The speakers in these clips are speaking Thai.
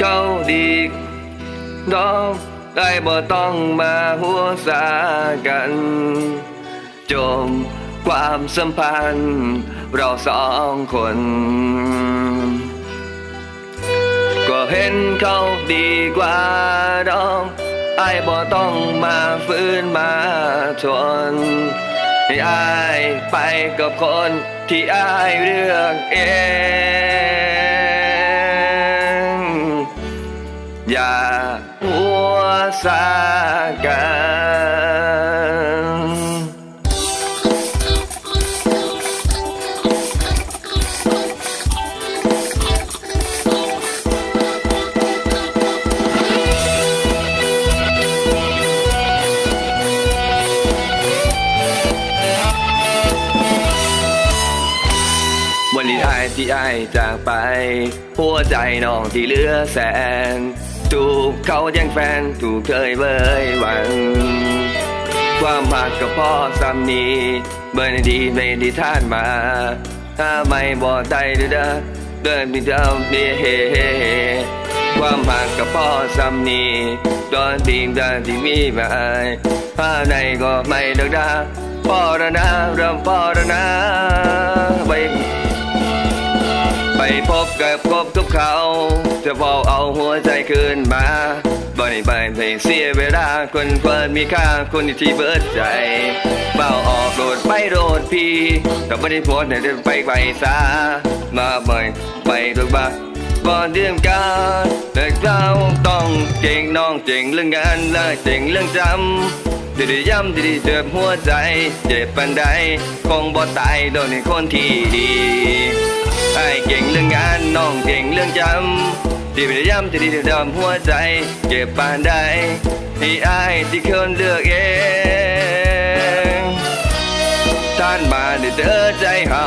เขาดีดอกได้บ่ต้องมาหัวสากัน จมความสัมพันธ์ เราสองคน ก็เห็นเขาดีกว่าดอกไอ้บ่ต้องมาฟื้นมาทนให้อายไปกับคนที่อายเลือกเอง อย่าหัวสากันวันนี้อายที่อายจากไป หัวใจน้องที่เหลือแสน ถูกเขาแย่งแฟนถูกเคยเบยหวัง ความหักกับพ่อซ้ำนี้เบอร์ดีไม่ด้ท่านมา ถ้าไม่บอกใจเด้อเด้อเดินไปเดิมเฮ่ฮความหักกับพ่อซ้ำนี้ตอนทีมตอนที่มีมาถ้าในก็ไม่เลิกดาพ่อระนะเริ่มพ่อระนะไปไปพบ กับพบกับเขา จะบอเอาหัวใจคืนมาบ่ได้ไปไม่เสียเวลาคนเพิ่นมีค่าคนที่เบิดใจเบาออกโดดไปโดดพี่แต่ไม่ได้พสต์ให้เดินไปไปซามาบ่อยไปทุกบ้านก่อนเดือนกันแต่เราต้องเก่งน้องเก่งเรื่องงานและเก่งเรื่องจำจะได้ย้ำจะได้เจ็บหัวใจ เจ็บปันใดคงบ่ตายโดนในคนที่ดี เก่งเรื่องงานน้องเก่งเรื่องจำที่พยายามจะดีจะดำหัวใจ เก็บปานใดที่อายที่คนเลือกเอง ท่านมาเด้อใจเฮา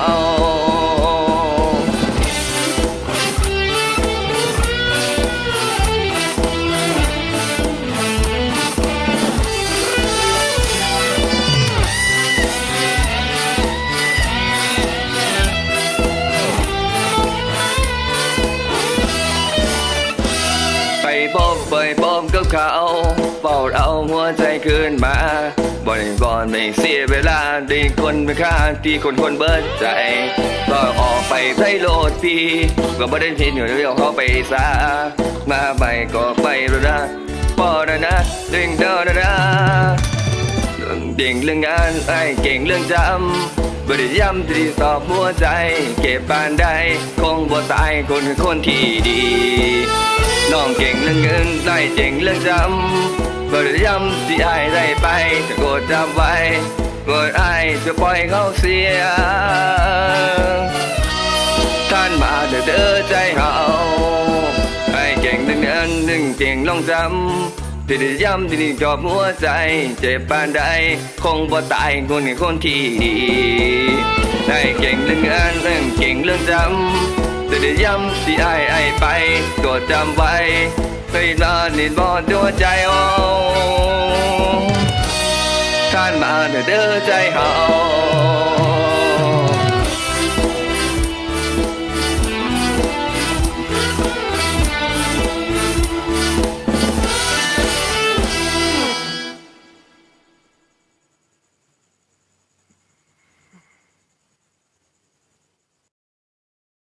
พบไปพบกับเขาเฝ้าเอาหัวใจคืนมาบ่ได้ก่อนไม่เสียเวลาดีคนเป็นค่าที่คนคนเบิดใจก็ออกไปไทยโลดพี่ก็บ่ได้ทินอยู่เรื่องเขาไปซามาไปก็ไปแล้วนะพอแล้วนะดึงเดินนะเก่งเรื่องงานไอ้เก่งเรื่องจำบ่ได้ย้ำที่ตอบหัวใจ เก็บปานใดคงบ่ตายคนคือคนที่ดี น้องเก่งเรื่องเงินได้เก่งเรื่องจำบ่ได้ย้ำที่อายได้ไปจะโกรธจำไว้โกรธอายจะปล่อยเขาเสีย ท่านมาเด้อเด้อใจเฮาไอ้เก่งเรื่องเงินเรื่องเก่งลองจำที่ได้ย้ำที่นี่จอบหัวใจเจ็บปานใดคงบ่ตายคนในคนที่ดีได้เก่งเรื่องเงินเรื่องเก่งเรื่องจำ จะได้ย้ำที่ไอ้ไอ้ไปก็จำไว้เคยนอนนิดบอดหัวใจโอ้ท่านมาเด้อใจเฮา